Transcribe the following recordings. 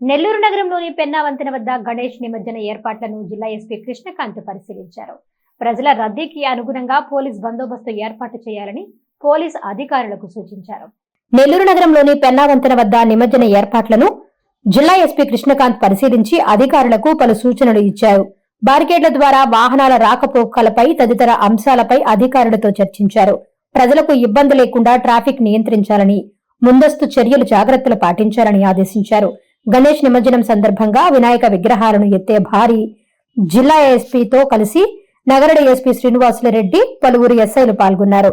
నెల్లూరు నగరంలోని పెన్నా వంతెన వద్ద గణేష్ నిమజ్జన ఏర్పాట్లను జిల్లా ఎస్పీ కృష్ణకాంత్ పరిశీలించారు. ప్రజల రద్దీకి అనుగుణంగా పోలీస్ బందోబస్తు ఏర్పాటు చేయాలని పోలీస్ అధికారులకు సూచించారు. నెల్లూరు నగరంలోని పెన్నా వంతెన వద్ద నిమజ్జన ఏర్పాట్లను జిల్లా ఎస్పీ కృష్ణకాంత్ పరిశీలించి అధికారులకు పలు సూచనలు ఇచ్చారు. బారికేడ్ల ద్వారా వాహనాల రాకపోకలపై తదితర అంశాలపై అధికారులతో చర్చించారు. ప్రజలకు ఇబ్బంది లేకుండా ట్రాఫిక్ నియంత్రించాలని ముందస్తు చర్యలు జాగ్రత్తలు పాటించాలని ఆదేశించారు. గణేష్ నిమజ్జనం సందర్భంగా వినాయక విగ్రహాలను ఎత్తే భారీ జిల్లా ఎస్పీతో కలిసి నగరడ ఎస్పీ శ్రీనివాసులరెడ్డి పలువురు ఎస్ఐలు పాల్గొన్నారు.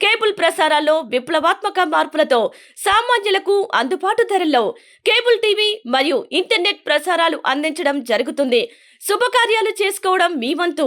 కేబుల్ ప్రసారాల్లో విప్లవాత్మక మార్పులతో సామాన్యులకు అందుబాటు ధరల్లో కేబుల్ టీవీ మరియు ఇంటర్నెట్ ప్రసారాలు అందించడం జరుగుతుంది. శుభకార్యాలు చేసుకోవడం మీ వంతు.